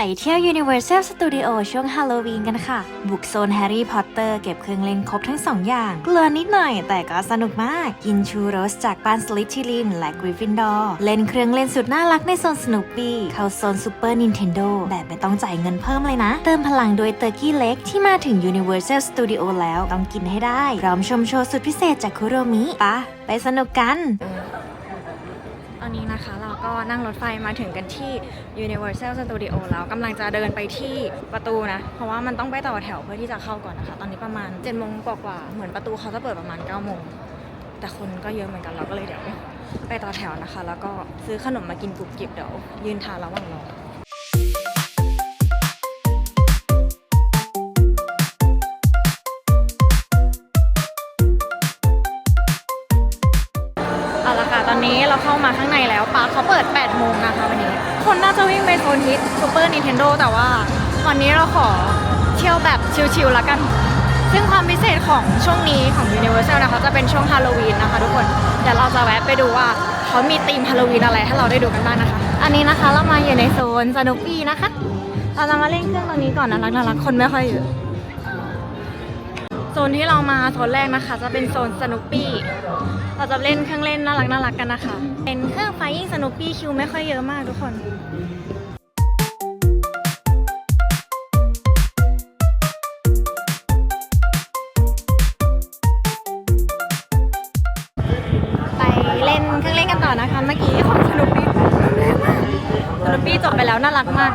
ไปเที่ยว Universal Studio ช่วงฮาโลวีนกันค่ะ บุกโซนแฮร์รี่พอตเตอร์เก็บเครื่องเล่นครบทั้งสองอย่างกลัวนิดหน่อยแต่ก็สนุกมาก กินชูโรสจากบ้านสลิทิลินและกริฟฟินดอร์เล่นเครื่องเล่นสุดน่ารักในโซนสนุปปี้เข้าโซนซูเปอร์นินเทนโดแบบไม่ต้องจ่ายเงินเพิ่มเลยนะ เติมพลังโดยเตอร์กี้เล็กที่มาถึง Universal Studio แล้วต้องกินให้ได้พร้อมชมโชว์สุดพิเศษจากคุโรมิปะไปสนุกกัน อนนี้นะคะเราก็นั่งรถไฟมาถึงกันที่ Universal Studio แล้วกำลังจะเดินไปที่ประตูนะ เพราะว่ามันต้องไปต่อแถวเพื่อที่จะเข้าก่อนนะคะ ตอนนี้ประมาณ7จ็ดโมงกว่าๆเหมือนประตูเขาจะเปิดประมาณ9ก้าโมงแต่คนก็เยอะเหมือนกันเราก็เลยเดี๋ยวไปต่อแถวนะคะ แล้วก็ซื้อขนมมากินกรุบกริบเดี๋ยวยืนทานระหว่างรอ เอาละค่ะ ตอนนี้เราเข้ามาข้างในแล้วปาร์คเขาเปิด8โมงนะคะวันนี้ คนน่าจะวิ่งไปโซนฮิตซูเปอร์นินเทนโดแต่ว่าวันนี้เราขอเที่ยวแบบชิลๆแล้วกัน ซึ่งความพิเศษของช่วงนี้ของ Universal นะคะจะเป็นช่วงฮาโลวีนนะคะทุกคน เดี๋ยวเราจะแวะไปดูว่าเขามีธีมฮาโลวีนอะไรให้เราได้ดูกันบ้างนะคะ อันนี้นะคะเรามาอยู่ในโซนสนุกปี้นะคะเราจะมาเล่นเครื่องตรงนี้ก่อนนะรักน่ารักคนไม่ค่อยเยอะ โซนที่เรามาโซนแรกนะคะ จะเป็นโซนสนุปปี้เราจะเล่นเครื่องเล่นน่ารักน่ารักกันนะคะ เป็นเครื่องไฟยิ่งสนุปปี้คิวไม่ค่อยเยอะมากทุกคนไปเล่นเครื่องเล่นกันต่อนะคะเมื่อกี้ของสนุปปี้สนุปปี้จบไปแล้วน่ารักมาก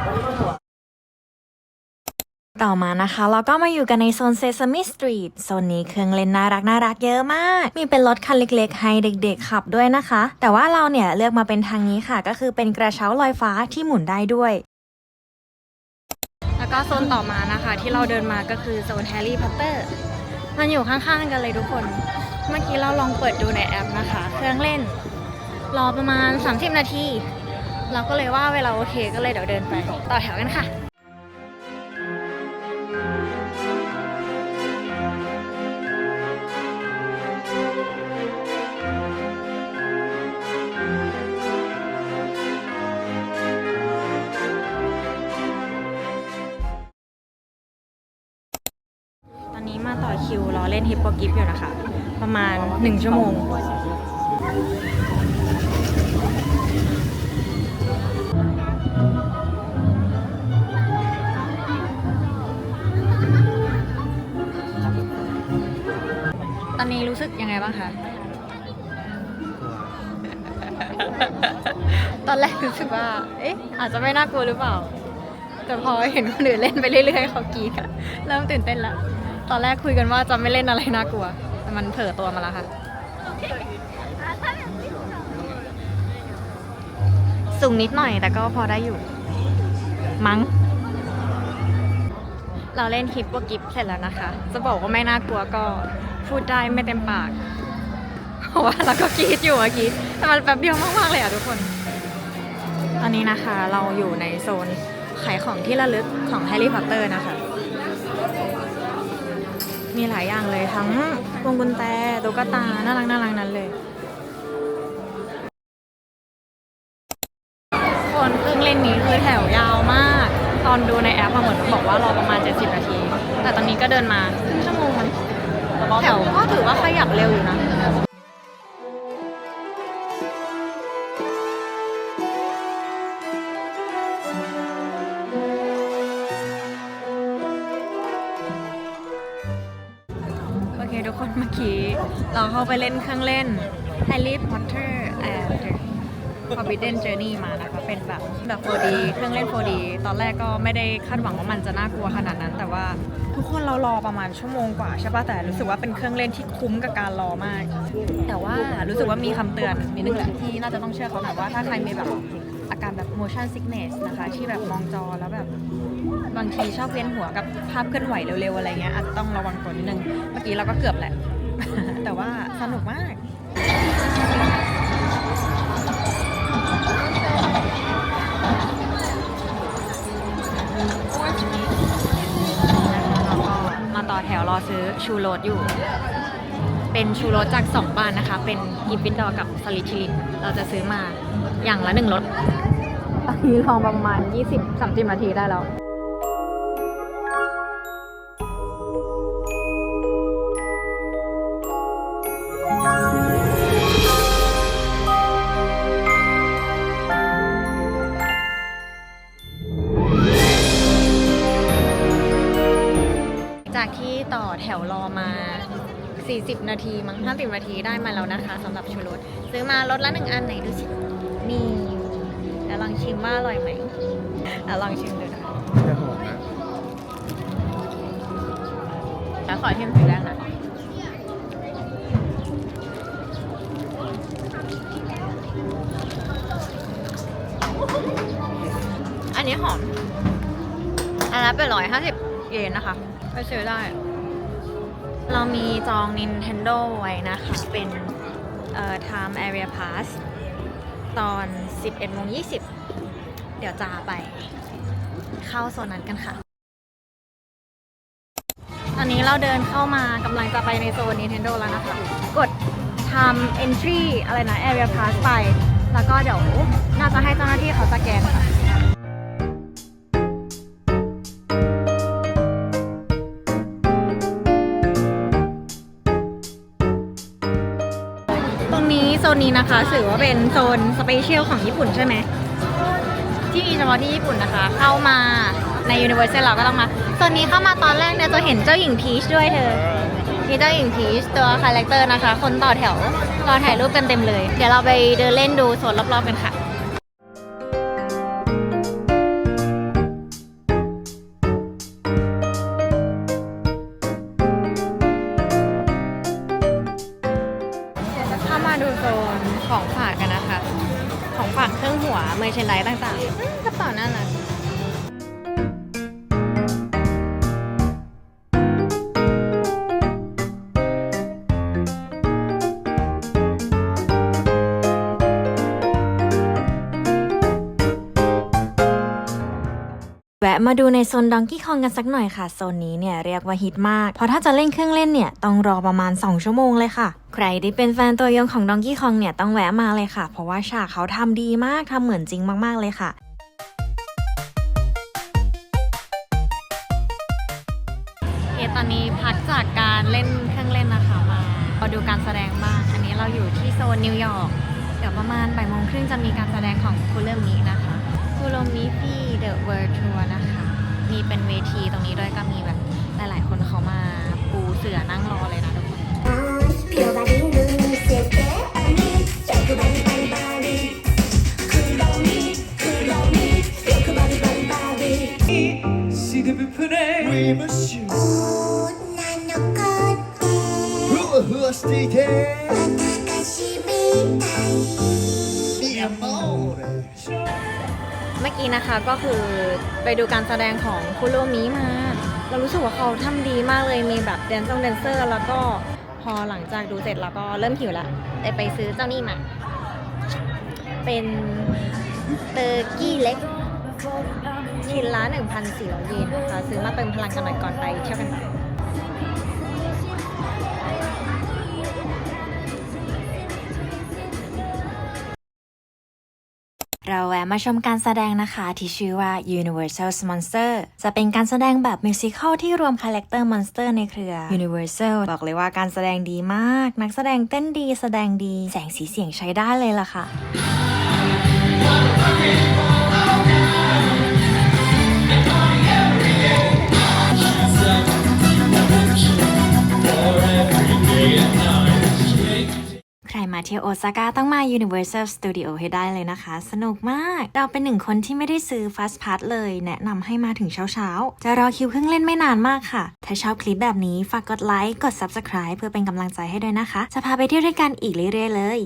ต่อมานะคะ เราก็มาอยู่กันในโซนเซซามิสตรีทโซนนี้เครื่องเล่นน่ารักน่ารักเยอะมาก มีเป็นรถคันเล็กๆ ให้เด็กๆ ขับด้วยนะคะ แต่ว่าเราเนี่ยเลือกมาเป็นทางนี้ค่ะ ก็คือเป็นกระเช้าลอยฟ้าที่หมุนได้ด้วย แล้วก็โซนต่อมานะคะ ที่เราเดินมาก็คือโซนแฮร์รี่พอตเตอร์มันอยู่ข้างๆกันเลยทุกคน เมื่อกี้เราลองเปิดดูในแอปนะคะ เครื่องเล่น รอประมาณ 30 นาที เราก็เลยว่าเวลาโอเคก็เลยเดี๋ยวเดินไป ต่อแถวกันค่ะ รอเล่นฮิปโปกิฟอยู่นะคะ ประมาณ 1 ชั่วโมง ตอนนี้รู้สึกยังไงบ้างคะตอนแรกรู้สึกว่า เอ๊ะ อาจจะไม่น่ากลัวหรือเปล่า แต่พอเห็นคนอื่นเล่นไปเรื่อยๆเขากรีดอะเริ่มตื่นเต้นละ ตอนแรกคุยกันว่าจะไม่เล่นอะไรน่ากลัว แต่มันเผลอตัวมาแล้วค่ะ สูงนิดหน่อยแต่ก็พอได้อยู่ มั้ง เราเล่นคลิปว่ากิฟเสร็จแล้วนะคะ จะบอกว่าไม่น่ากลัวก็พูดได้ไม่เต็มปาก เพราะว่าเราก็กรีดอยู่เมื่อกี้แต่มันแป๊บเดียวมากๆเลยอะทุกคน ตอนนี้นะคะเราอยู่ในโซนขายของที่ระลึกของแฮร์รี่พอตเตอร์นะคะ มีหลายอย่างเลยทั้งวงกุญแจตุ๊กตา น่ารักน่ารักนั้นเลยคนเครื่องเล่นนี้คือแถวยาวมาก ตอนดูในแอปเหมือนบอกว่ารอประมาณ 70 นาที แต่ตอนนี้ก็เดินมาครึ่งชั่วโมงมันแถวก็ถือว่าขยับเร็วอยู่นะ เราเข้าไปเล่นเครื่องเล่น Harry Potter and Forbidden Journey มานะคะ เป็นแบบแบบ 4D เครื่องเล่น 4D ตอนแรกก็ไม่ได้คาดหวังว่ามันจะน่ากลัวขนาดนั้น แต่ว่าทุกคนเรารอประมาณชั่วโมงกว่าใช่ป่ะแต่รู้สึกว่าเป็นเครื่องเล่นที่คุ้มกับการรอมาก แต่ว่ารู้สึกว่ามีคำเตือนนิดนึงแหละที่น่าจะต้องเชื่อเขาหน่อยว่าถ้าใครมีแบบอาการแบบ motion sickness นะคะ ที่แบบมองจอแล้วแบบบางทีชอบเวียนหัวกับภาพเคลื่อนไหวเร็วๆอะไรเงี้ยอาจจะต้องระวังตัวนิดนึง เมื่อกี้เราก็เกือบแหละ แต่ว่าสนุกมากแล้วก็มาต่อแถวรอซื้อชูโรสอยู่ เป็นชูรสจาก2บ้านนะคะ เป็นกิฟฟินดอร์กับสลิชิลินเราจะซื้อมาอย่างละหนึ่งรสโอเคทีลองประมาณ 20-30นาทีได้แล้ว แถวรอมา 40 นาทีมั้ง50 นาทีได้มาแล้วนะคะสำหรับชูรสซื้อมารสละหนึ่งอันไหนดูสินี่เดี๋ยวลองชิมว่าอร่อยไหมเดี๋ยวลองชิมดูนะคะจะหอมนะแล้วขอชิมสีแรกนะอันนี้หอม อันละเป็นร้อยห้าสิบเยนนะคะ ไปซื้อได้ เรามีจอง Nintendo ไว้นะคะ เป็นเอ่อ Time Area Pass ตอน 11โมง20 เดี๋ยวจะไปเข้าโซนนั้นกันค่ะตอนนี้เราเดินเข้ามากำลังจะไปในโซน Nintendo แล้วนะคะ กดทำ entry อะไรนะ area pass ไป แล้วก็เดี๋ยวน่าจะให้เจ้าหน้าที่เขาสแกนค่ะ นี้โซนนี้นะคะถือว่าเป็นโซนสเปเชียลของญี่ปุ่นใช่ไหมที่มีเฉพาะที่ญี่ปุ่นนะคะ เข้ามาในยูนิเวอร์แซลเราก็ต้องมาโซนนี้เข้ามาตอนแรกเนี่ยจะเห็นเจ้าหญิงพีชด้วยเธอมีเจ้าหญิงพีชตัวคาแรคเตอร์นะคะ คนต่อแถวรอถ่ายรูปกันเต็มเลย เดี๋ยวเราไปเดินเล่นดูโซนรอบๆกันค่ะ มาดูโซนของฝากกันนะคะ ของฝากเครื่องหัวเมอร์เชนไดต่างๆกระเป๋าน่ารัก แวะมาดูในโซนดองกี้คองกันสักหน่อยค่ะ โซนนี้เนี่ยเรียกว่าฮิตมาก เพราะถ้าจะเล่นเครื่องเล่นเนี่ยต้องรอประมาณ 2 ชั่วโมงเลยค่ะ ใครที่เป็นแฟนตัวยงของดองกี้คองเนี่ยต้องแวะมาเลยค่ะ เพราะว่าฉากเขาทำดีมากทำเหมือนจริงมากๆเลยค่ะเอตอนนี้พักจากการเล่นเครื่องเล่นนะคะมามาดูการแสดงบ้าง อันนี้เราอยู่ที่โซนนิวยอร์ก เดี๋ยวประมาณบ่ายโมงครึ่งจะมีการแสดงของคูเรมินะคะ คุโรมิฟีเดอะเวิร์ทัวร์นะคะ มีเป็นเวทีตรงนี้ด้วยก็มีแบบหลายๆคนเขามาปูเสือนั่งรอเลยนะทุกคน We miss you. Hua hua stay。 อกี้นะคะก็คือไปดูการแสดงของคุโรมิมา เรารู้สึกว่าเขาทำดีมากเลยมีแบบแดนซ์งแดนเซอร์ แล้วก็พอหลังจากดูเสร็จแล้วก็เริ่มหิวแล้วเลยไปซื้อเจ้านี่มา เป็นเตอร์กี้เล็กชิ้นละ1,400เยนนะคะ ซื้อมาเติมพลังกันหน่อยก่อนไปเที่ยวกันต่อ เราแวะมาชมการแสดงนะคะที่ชื่อว่า Universal Monster จะเป็นการแสดงแบบมิวสิควลที่รวมคาแรคเตอร์มอนสเตอร์ในเครือ Universal บอกเลยว่าการแสดงดีมาก นักแสดงเต้นดีแสดงดี แสงสีเสียงใช้ได้เลยล่ะค่ะ เที่ยวโอซาก้าต้องมา Universal Studio ให้ได้เลยนะคะ สนุกมาก เราเป็นหนึ่งคนที่ไม่ได้ซื้อ Fast Pass เลย แนะนำให้มาถึงเช้าๆ จะรอคิวเครื่องเล่นไม่นานมากค่ะ ถ้าชอบคลิปแบบนี้ฝากกดไลค์ กด Subscribe เพื่อเป็นกำลังใจให้ด้วยนะคะ จะพาไปเที่ยวด้วยกันอีกเรื่อยๆเลย